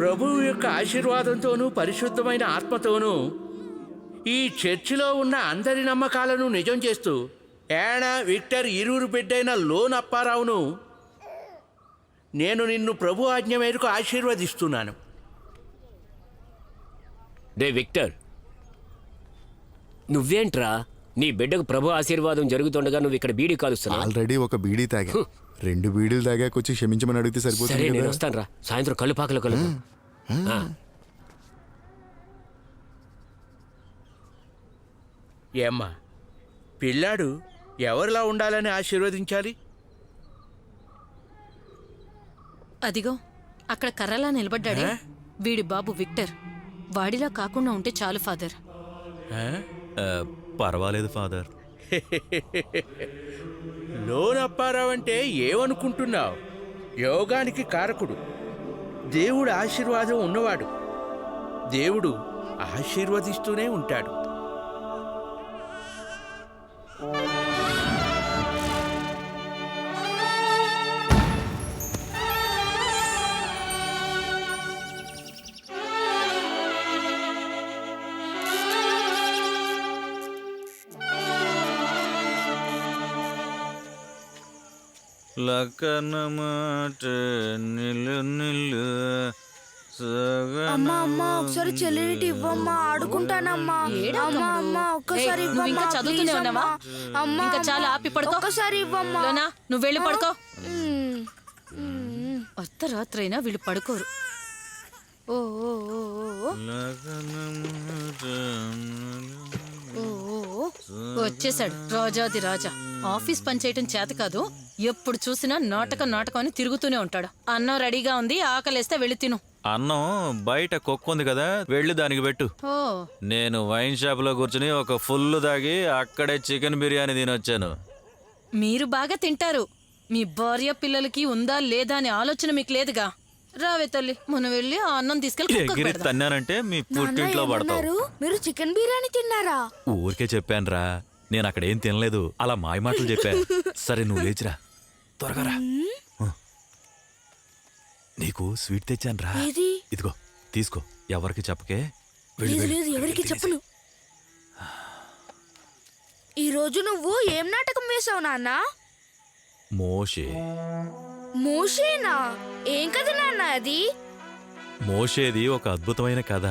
ప్రభువు యొక్క ఆశీర్వాదంతోనూ పరిశుద్ధమైన ఆత్మతోనూ ఈ చర్చిలో ఉన్న అందరి నమ్మకాలను నిజం చేస్తూ ఏనా విక్టర్ ఇరువురు బిడ్డైన లోన్ అప్పారావును నేను నిన్ను ప్రభు ఆజ్ఞ మేరకు ఆశీర్వదిస్తున్నాను. రే విక్టర్ నువ్వేంట్రా? నీ బిడ్డకు ప్రభు ఆశీర్వాదం జరుగుతుండగా నువ్వు ఇక్కడ బీడీ కాలుస్తున్నావు. ఆల్రెడీ ఒక బీడీ తాగా. రెండు బీడీలు తాగాకొచ్చి క్షమించమని అడిగితే సరే సరిపోతుంది నేను కదా. వస్తాను రా సాయంత్రం కళ్ళు పాకలు కలు ఏమ్మా పిల్లాడు ఎవరిలా ఉండాలని ఆశీర్వదించాలి? అదిగో అక్కడ కర్రలా నిలబడ్డాడే? వీడి బాబు విక్టర్. వాడిలా కాకుండా ఉంటే చాలు ఫాదర్? ఆ, పర్వాలేదు ఫాదర్. లోన్ అప్పారావు అంటే ఏమనుకుంటున్నావు? యోగానికి కారకుడు. దేవుడు ఆశీర్వాదం ఉన్నవాడు. దేవుడు ఆశీర్వదిస్తూనే ఉంటాడు. లకన మాట నిలు నిలు అమ్మా అమ్మా ఒకసారి చెల్లినిటి ఇవ్వమ్మా ఆడుకుంటానమ్మా అమ్మా. అమ్మా ఒక్కసారి ఇంకా ఇవ్వమ్మా చదువుతూనే ఉన్నావా? అమ్మా. ఇంకా చాలా. ఆపి పడుకో. ఒక్కసారి ఇవ్వమ్మా లోనా నువ్వు వెళ్ళి పడుకో. అర్ధరాత్రైనా వీళ్ళు పడుకోరు ఓ ఓ, ఓ, ఓ. వచ్చేసాడు రాజాది రాజా. ఆఫీస్ పని చేయటం చేత కాదు ఎప్పుడు చూసినా నాటకం నాటకం అని తిరుగుతూనే ఉంటాడు. అన్నం రెడీగా ఉంది ఆకలేస్తే వెళ్ళి తిను. అన్నం బయట కుక్క ఉంది కదా వెళ్ళి దానికి పెట్టు. ఓ. నేను వైన్ షాప్లో కూర్చుని ఒక ఫుల్ దాగి అక్కడే చికెన్ బిర్యానీ తినొచ్చాను. మీరు బాగా తింటారు. మీ భార్య పిల్లలకి ఉందా లేదా అనే ఆలోచన మీకు లేదుగా? రావే తల్లి మనం వెళ్ళి ఆ అన్నం తీసుకెళ్ళి కుక్కకు ఎగిరి పెడదాం. తన్నానంటే మీ పుట్టింట్లో పడతావు ఏమన్నారు? మీరు చికెన్ బిర్యానీ తిన్నారా? ఊరికే చెప్పానురా నేను అక్కడ ఏం తినలేదు అలా మాయ మాటలు చెప్పా. సరే నువ్వు లేచిరా. త్వరగా రా. ఆ. నీకు స్వీట్ తెచ్చానురా. ఏది? ఇదిగో తీసుకో. ఎవరికి చెప్పకే? వెళ్ళి, లేదు వెళ్ళి, లేదు ఎవరికి. చెప్పను. ఈ రోజు నువ్వు ఏం నాటకం వేసావు నాన్న? మోషే. మోషేనా ఏం కథ నాన్న అది? మోషేది ఒక అద్భుతమైన కథ.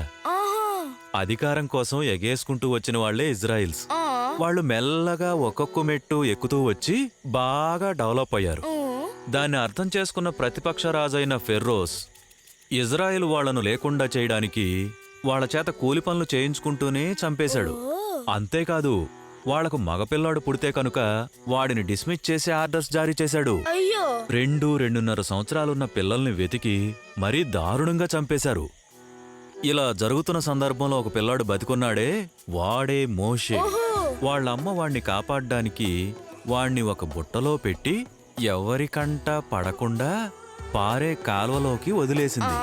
అధికారం కోసం ఎగేసుకుంటూ వచ్చిన వాళ్ళే ఇజ్రాయిల్స్. వాళ్ళు మెల్లగా ఒక్కొక్క మెట్టు ఎక్కుతూ వచ్చి బాగా డెవలప్ అయ్యారు. దాన్ని అర్థం చేసుకున్న ప్రతిపక్ష రాజైన ఫెర్రోస్ ఇజ్రాయెల్ వాళ్ళను లేకుండా చేయడానికి వాళ్ళ చేత కూలి పనులు చేయించుకుంటూనే చంపేశాడు. అంతేకాదు వాళ్ళకు మగపిల్లాడు పుడితే కనుక వాడిని డిస్మిస్ చేసే ఆర్డర్స్ జారీ చేశాడు. అయ్యో! రెండు రెండున్నర సంవత్సరాలున్న పిల్లల్ని వెతికి మరీ దారుణంగా చంపేశారు. ఇలా జరుగుతున్న సందర్భంలో ఒక పిల్లాడు బతికున్నాడే వాడే మోషే. వాళ్ళమ్మ వాణ్ణి కాపాడ్డానికి వాణ్ణి ఒక బుట్టలో పెట్టి ఎవరికంట పడకుండా పారే కాల్వలోకి వదిలేసింది.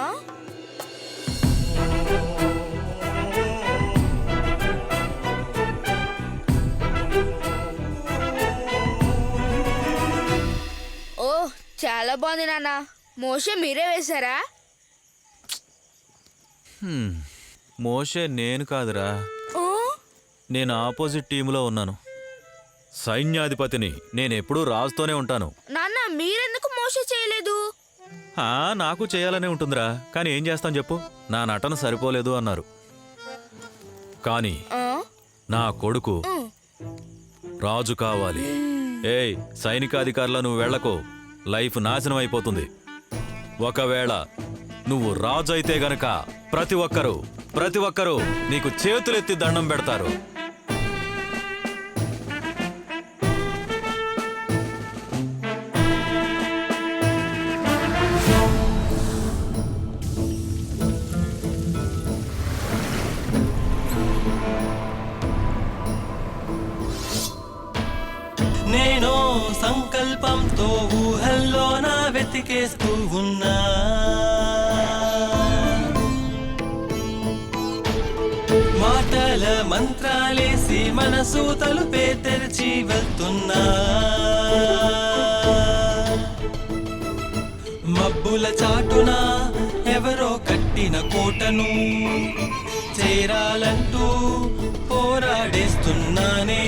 చాలా బాగుంది నాన్న. మోషే మీరే వేశారా? మోషే నేను కాదురా. నేను ఆపోజిట్ టీములో ఉన్నాను. సైన్యాధిపతిని నేనెప్పుడూ రాజుతోనే ఉంటాను. నాన్న మీరెందుకు మోషే చేయలేదు? నాకు చేయాలనే ఉంటుందిరా. కానీ ఏం చేస్తాం చెప్పు? నా నటన సరిపోలేదు అన్నారు. కానీ? నా కొడుకు. రాజు కావాలి. ఏయ్ సైనికాధికారుల నువ్వు వెళ్ళకు. లైఫ్ నాశనం అయిపోతుంది. ఒకవేళ నువ్వు రాజు అయితే గనక ప్రతి ఒక్కరూ ప్రతి ఒక్కరూ నీకు చేతులెత్తి దండం పెడతారు. నేను సంకల్పంతో ఊహల్లోన ఉన్నా మాటల మంత్రాలేసి మనసు తలుపే తెరిచి వెళ్తున్నా. మబ్బుల చాటున ఎవరో కట్టిన కోటను చేరాలంటూ పోరాడేస్తున్నానే.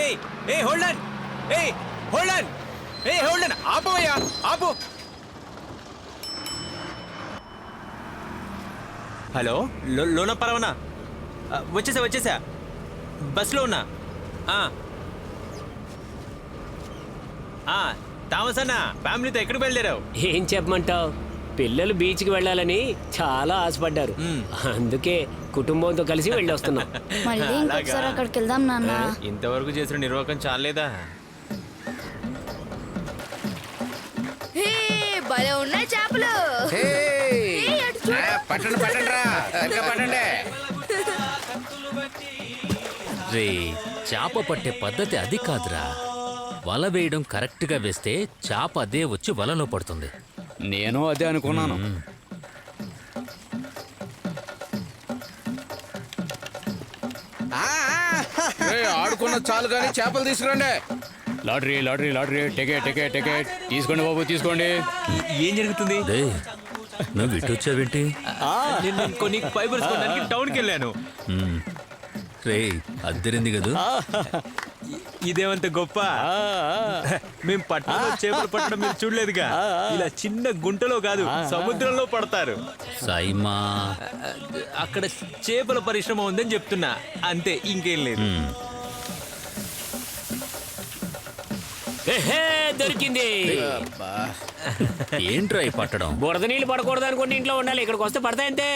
Hey hey hold on hey hold on hey hold on ఆపు హలో లోన పరవనా? వచ్చేసా వచ్చేసా. బస్లో ఉన్నా. థామస్ అన్న ఫ్యామిలీతో ఎక్కడికి బయలుదేరావు? ఏం చెప్పమంటావు? పిల్లలు బీచ్కి వెళ్ళాలని చాలా ఆశపడ్డారు. అందుకే కుటుంబంతో కలిసి వెళ్ళి వస్తున్నాం మళ్ళీ ఇంకొకసారి అక్కడికి వెళ్దాం నాన్న. ఇంతవరకు చేసిన నిర్వాహకం చాలేదా? భలే ఉన్నాయి చేపలు. పట్టండి పట్టండి రా సరిగ్గా పట్టండి. రే చేప పట్టే పద్ధతి అది కాదురా. వల వేయడం కరెక్ట్గా వేస్తే చేప అదే వచ్చి వలలో పడుతుంది. నేను అదే అనుకున్నాను. ఆడుకున్న చాలు కానీ చేపలు తీసుకురండి. Lottery lottery lottery. Ticket ticket ticket. తీసుకోండి బాబు తీసుకోండి. ఏం జరుగుతుంది? నువ్వు ఇటు వచ్చావేంటి? నేను కొన్ని ఫైబర్స్ కొనడానికి టౌన్కి వెళ్ళాను. రే అద్దరింది కదూ? ఇదేమంత గొప్ప? మేము పట్టణంలో చేపలు పట్టడం మీరు చూడలేదుగా? ఇలా చిన్న గుంటలో కాదు సముద్రంలో పడతారు. సాయిమా అక్కడ చేపల పరిశ్రమ ఉందని చెప్తున్నా. అంతే ఇంకేం లేదు. దొరికింది. ఏంట్రా పట్టడం? బురద నీళ్ళు పడకూడదు అనుకుంటే ఇంట్లో ఉండాలి. ఇక్కడికి వస్తే పడతాయంతే.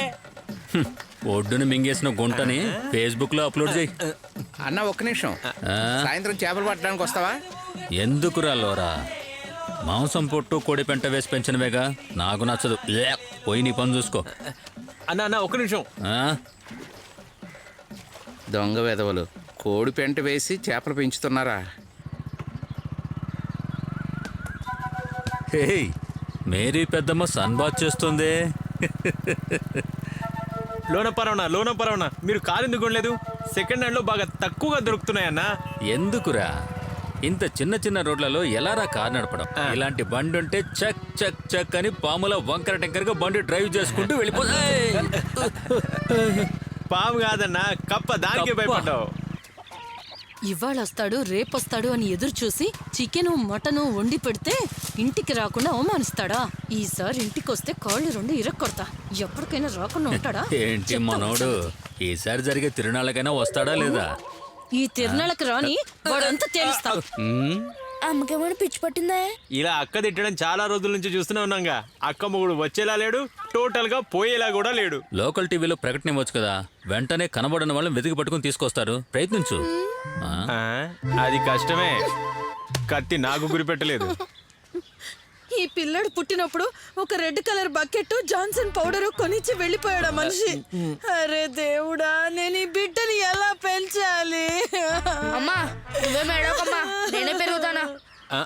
ఒడ్డున మింగేసిన గుంటని ఫేస్బుక్లో అప్లోడ్ చేయి. అన్న ఒక్క నిమిషం? సాయంత్రం చేపలు పట్టడానికి వస్తావా? ఎందుకురా లోరా? మాంసం పొట్టు కోడి పెంట వేసి పెంచినవేగా నాకు నచ్చదు. లే, పోయి నీ పని చూసుకో. అన్న అన్న ఒక నిమిషం? దొంగ వెధవలు కోడి పెంట వేసి చేపలు పెంచుతున్నారా? హేయ్ మేరీ పెద్దమ్మ సన్ బాత్ చేస్తుంది. లోన పరవనా లోన పరవనా మీరు కారు ఎందుకు కొనలేదు? సెకండ్ హ్యాండ్లో బాగా తక్కువగా దొరుకుతున్నాయన్నా. ఎందుకురా? ఇంత చిన్న చిన్న రోడ్లలో ఎలారా కార్ నడపడం? ఇలాంటి బండి ఉంటే చక్ చక్ చక్ అని పాముల వంకర టెంకరగా బండి డ్రైవ్ చేసుకుంటూ వెళ్ళిపో. ఏయ్! పాము కాదన్నా కప్ప దానికే. భయపడ్డావు. ఇవాళ వస్తాడు రేపొస్తాడు అని ఎదురు చూసి చికెను మటను వండి పెడితే ఇంటికి రాకుండా అవమానిస్తాడా? ఈసారి ఇంటికి వస్తే కాళ్ళు రెండు ఇరక్కొడతా. ఎప్పటికైనా రాకుండా ఉంటాడా? ఏంటి మనోడు? ఈసారి జరిగే తిరునాళ్ళకైనా వస్తాడా లేదా? ఈ తిరునాళ్ళకి రాని వాడంతా తేలుస్తా. అమ్మకేమైనా పిచ్చి పట్టిందా? ఇలా అక్క తిట్టడం చాలా రోజుల నుంచి చూస్తూనే ఉన్నాగా. అక్క మొగుడు వచ్చేలా లేడు టోటల్గా పోయేలా కూడా లేడు. లోకల్ టీవీలో ప్రకటన ఇవ్వచ్చు కదా. వెంటనే కనబడిన వాళ్ళని వెతికి పట్టుకుని తీసుకొస్తారు. ప్రయత్నించు. ఆ? ఆ, అది కష్టమే. కత్తి నాకు గురిపెట్టలేదు ఈ పిల్లడు పుట్టినప్పుడు ఒక red colour bucket Johnson powder కొనిచ్చి వెళ్ళిపోయాడు ఆ మనిషి. అరే దేవుడా నేను ఈ బిడ్డని ఎలా పెంచాలి? అమ్మా నువ్వే మేడకమ్మా నేనే పెరుగుతానా? ఆ,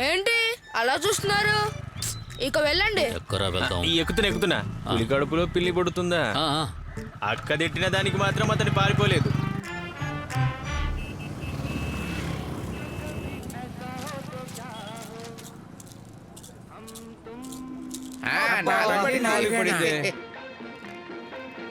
ఏంటి? అలా చూస్తున్నారు? ఇక వెళ్ళండి. ఎక్కరా వెళ్తాం ఈ ఎక్కుతున్నా ఎక్కుతున్నా. పులి కడుపులో పిల్లి పడుతుందా? ఆ, ఆ. అక్క తిట్టిన దానికి మాత్రం అతను పారిపోలేదు. నాలుగు పడింది, నాలుగు పడింది